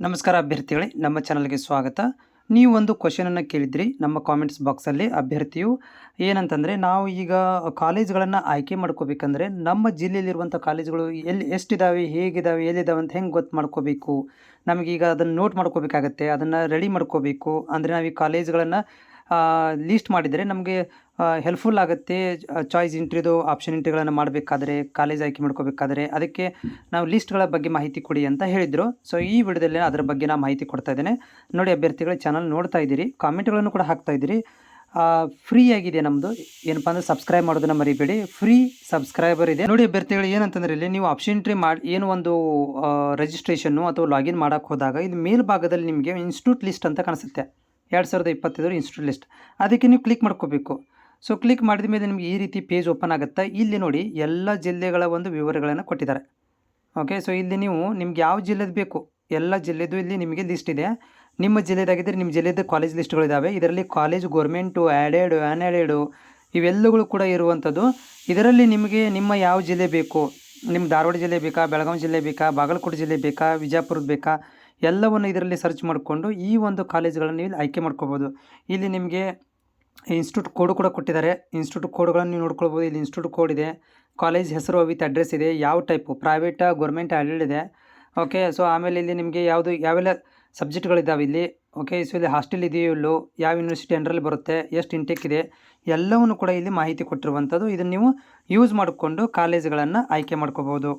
ನಮಸ್ಕಾರ ಅಭ್ಯರ್ಥಿಗಳೇ, ನಮ್ಮ ಚಾನಲ್ಗೆ ಸ್ವಾಗತ. ನೀವು ಒಂದು ಕ್ವಶನನ್ನು ಕೇಳಿದ್ರಿ, ನಮ್ಮ ಕಾಮೆಂಟ್ಸ್ ಬಾಕ್ಸಲ್ಲಿ ಅಭ್ಯರ್ಥಿಯು ಏನಂತಂದರೆ, ನಾವು ಈಗ ಕಾಲೇಜ್ಗಳನ್ನು ಆಯ್ಕೆ ಮಾಡ್ಕೋಬೇಕಂದ್ರೆ ನಮ್ಮ ಜಿಲ್ಲೆಯಲ್ಲಿರುವಂಥ ಕಾಲೇಜ್ಗಳು ಎಲ್ಲಿ ಎಷ್ಟಿದ್ದಾವೆ ಹೇಗಿದ್ದಾವೆ ಎಲ್ಲಿದ್ದಾವೆ ಅಂತ ಹೆಂಗೆ ಗೊತ್ತು ಮಾಡ್ಕೋಬೇಕು? ನಮಗೀಗ ಅದನ್ನು ನೋಟ್ ಮಾಡ್ಕೋಬೇಕಾಗತ್ತೆ, ಅದನ್ನು ರೆಡಿ ಮಾಡ್ಕೋಬೇಕು. ಅಂದರೆ ನಾವು ಈ ಕಾಲೇಜ್ಗಳನ್ನು ಲೀಸ್ಟ್ ಮಾಡಿದರೆ ನಮಗೆ ಹೆಲ್ಪ್ಫುಲ್ ಆಗುತ್ತೆ. ಚಾಯ್ಸ್ ಇಂಟ್ರಿದು ಆಪ್ಷನ್ ಇಂಟ್ರಿಗಳನ್ನು ಮಾಡಬೇಕಾದ್ರೆ ಕಾಲೇಜ್ ಆಯ್ಕೆ ಮಾಡ್ಕೋಬೇಕಾದ್ರೆ ಅದಕ್ಕೆ ನಾವು ಲಿಸ್ಟ್ಗಳ ಬಗ್ಗೆ ಮಾಹಿತಿ ಕೊಡಿ ಅಂತ ಹೇಳಿದರು. ಸೊ ಈ ವಿಡಿಯೋದಲ್ಲಿ ಅದರ ಬಗ್ಗೆ ನಾನು ಮಾಹಿತಿ ಕೊಡ್ತಾ ಇದ್ದೇನೆ. ನೋಡಿ ಅಭ್ಯರ್ಥಿಗಳ ಚಾನಲ್ ನೋಡ್ತಾ ಇದ್ದೀರಿ. ಕಾಮೆಂಟ್ಗಳನ್ನು ಕೂಡ ಹಾಕ್ತಾ ಇದ್ದೀರಿ. ಫ್ರೀ ಆಗಿದೆ ನಮ್ಮದು ಏನಪ್ಪ ಅಂದರೆ ಸಬ್ಸ್ಕ್ರೈಬ್ ಮಾಡೋದನ್ನ ಮರಿಬೇಡಿ. ಫ್ರೀ ಸಬ್ಸ್ಕ್ರೈಬರ್ ಇದೆ. ನೋಡಿ ಅಭ್ಯರ್ಥಿಗಳು, ಏನಂತಂದ್ರೆ ಇಲ್ಲಿ ನೀವು ಆಪ್ಷನ್ ಎಂಟ್ರಿ ಮಾಡಿ, ಏನು ಒಂದು ರಿಜಿಸ್ಟ್ರೇಷನ್ನು ಅಥವಾ ಲಾಗಿನ್ ಮಾಡೋಕ್ಕೆ ಹೋದಾಗ ಇದು ಮೇಲ್ಭಾಗದಲ್ಲಿ ನಿಮಗೆ ಇನ್ಸ್ಟಿಟ್ಯೂಟ್ ಲಿಸ್ಟ್ ಅಂತ ಕಾಣಿಸುತ್ತೆ. ಎರಡು ಸಾವಿರದ ಇಪ್ಪತ್ತೈದರ ಇನ್ಸ್ಟಿಟ್ಯೂಟ್ ಲಿಸ್ಟ್ ಅದಕ್ಕೆ ನೀವು ಕ್ಲಿಕ್ ಮಾಡ್ಕೋಬೇಕು. ಸೊ ಕ್ಲಿಕ್ ಮಾಡಿದ ಮೇಲೆ ನಿಮಗೆ ಈ ರೀತಿ ಪೇಜ್ ಓಪನ್ ಆಗುತ್ತೆ. ಇಲ್ಲಿ ನೋಡಿ ಎಲ್ಲ ಜಿಲ್ಲೆಗಳ ಒಂದು ವಿವರಗಳನ್ನು ಕೊಟ್ಟಿದ್ದಾರೆ. ಓಕೆ ಸೊ ಇಲ್ಲಿ ನೀವು ನಿಮ್ಗೆ ಯಾವ ಜಿಲ್ಲೆದು ಬೇಕು? ಎಲ್ಲ ಜಿಲ್ಲೆದು ಇಲ್ಲಿ ನಿಮಗೆ ಲಿಸ್ಟ್ ಇದೆ. ನಿಮ್ಮ ಜಿಲ್ಲೆದಾಗಿದ್ದರೆ ನಿಮ್ಮ ಜಿಲ್ಲೆದ ಕಾಲೇಜ್ ಲಿಸ್ಟ್ಗಳಿದ್ದಾವೆ ಇದರಲ್ಲಿ ಕಾಲೇಜ್ ಗೋರ್ಮೆಂಟು ಆ್ಯಡೆಡು ಆ್ಯನ್ಯಾಡೆಡು ಇವೆಲ್ಲಗಳು ಕೂಡ ಇರುವಂಥದ್ದು. ಇದರಲ್ಲಿ ನಿಮಗೆ ನಿಮ್ಮ ಯಾವ ಜಿಲ್ಲೆ ಬೇಕು? ನಿಮ್ಮ ಧಾರವಾಡ ಜಿಲ್ಲೆ ಬೇಕಾ? ಬೆಳಗಾವಿ ಜಿಲ್ಲೆ ಬೇಕಾ? ಬಾಗಲಕೋಟೆ ಜಿಲ್ಲೆ ಬೇಕಾ? ವಿಜಯಪುರದ ಬೇಕಾ? ಎಲ್ಲವನ್ನು ಇದರಲ್ಲಿ ಸರ್ಚ್ ಮಾಡಿಕೊಂಡು ಈ ಒಂದು ಕಾಲೇಜ್ಗಳನ್ನು ನೀವು ಆಯ್ಕೆ ಮಾಡ್ಕೋಬೋದು. ಇಲ್ಲಿ ನಿಮಗೆ ಇನ್ಸ್ಟಿಟ್ಯೂಟ್ ಕೋಡ್ ಕೂಡ ಕೊಟ್ಟಿದ್ದಾರೆ. ಇನ್ಸ್ಟಿಟ್ಯೂಟ್ ಕೋಡ್ಗಳನ್ನು ನೀವು ನೋಡ್ಕೊಳ್ಬೋದು. ಇಲ್ಲಿ ಇನ್ಸ್ಟಿಟ್ಯೂಟ್ ಕೋಡ್ ಇದೆ. ಕಾಲೇಜ್ ಹೆಸರು ವಿತ್ ಅಡ್ರೆಸ್ ಇದೆ. ಯಾವ ಟೈಪು? ಪ್ರೈವೇಟ, ಗೌರ್ಮೆಂಟ್ ಇದೆ. ಓಕೆ, ಸೊ ಆಮೇಲೆ ಇಲ್ಲಿ ನಿಮಗೆ ಯಾವುದು, ಯಾವೆಲ್ಲ ಸಬ್ಜೆಕ್ಟ್ಗಳಿದ್ದಾವೆ ಇಲ್ಲಿ? ಓಕೆ, ಸೊ ಇಲ್ಲಿ ಹಾಸ್ಟೆಲ್ ಇದೆಯೋ ಇಲ್ಲೋ, ಯಾವ ಯೂನಿವರ್ಸಿಟಿ ಅಂಡರಲ್ಲಿ ಬರುತ್ತೆ, ಎಷ್ಟು ಇಂಟೆಕ್ ಇದೆ, ಎಲ್ಲವನ್ನು ಕೂಡ ಇಲ್ಲಿ ಮಾಹಿತಿ ಕೊಟ್ಟಿರುವಂಥದ್ದು. ಇದನ್ನು ನೀವು ಯೂಸ್ ಮಾಡಿಕೊಂಡು ಕಾಲೇಜ್ಗಳನ್ನು ಆಯ್ಕೆ ಮಾಡ್ಕೋಬೋದು.